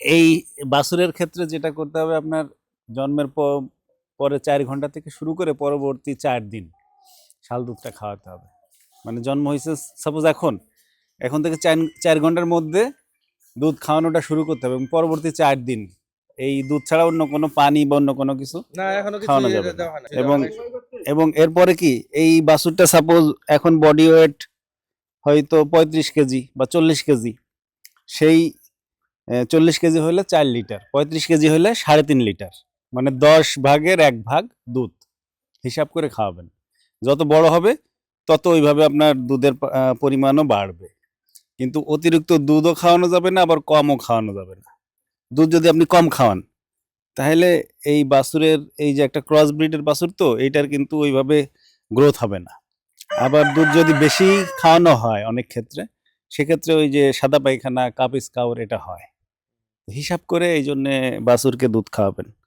এই বাছুরের ক্ষেত্রে যেটা করতে হবে আপনার জন্মের পরে চার ঘণ্টা থেকে শুরু করে পরবর্তী চার দিন শাল দুধটা খাওয়াতে হবে মানে জন্ম হয়েছে সাপোজ এখন এখন থেকে চার চার ঘণ্টার মধ্যে দুধ খাওয়ানোটা শুরু করতে হবে এবং পরবর্তী চার দিন এই দুধ ছাড়া অন্য কোনো পানি বা অন্য কোনো কিছু খাওয়ানো ইয়ে যাবে। এবং এবং এরপরে কি এই বাছুরটা সাপোজ এখন বডি ওয়েট হয়তো পঁয়ত্রিশ কেজি বা চল্লিশ কেজি সেই চল্লিশ কেজি হলে চার লিটার, পঁয়ত্রিশ কেজি হলে সাড়ে তিন লিটার মানে দশ ভাগের এক ভাগ দুধ হিসাব করে খাওয়াবেন। যত বড় হবে, তত ওইভাবে আপনার দুধের পরিমাণও বাড়বে। কিন্তু অতিরিক্ত দুধও খাওয়ানো যাবে না, আবার কমও খাওয়ানো যাবে না। দুধ যদি আপনি কম খাওয়ান, তাহলে এই বাছুরের এই যে একটা ক্রস ব্রিডের বাছুর তো, এইটার কিন্তু ওইভাবে গ্রোথ হবে না। আবার দুধ যদি বেশি খাওয়ানো হয় অনেক ক্ষেত্রে, সেক্ষেত্রে ওই যে সাদা পায়খানা কাপিস কাউর এটা হয়। হিসাব করে এই জন্যে বাসুরকে দুধ খাওয়াবেন।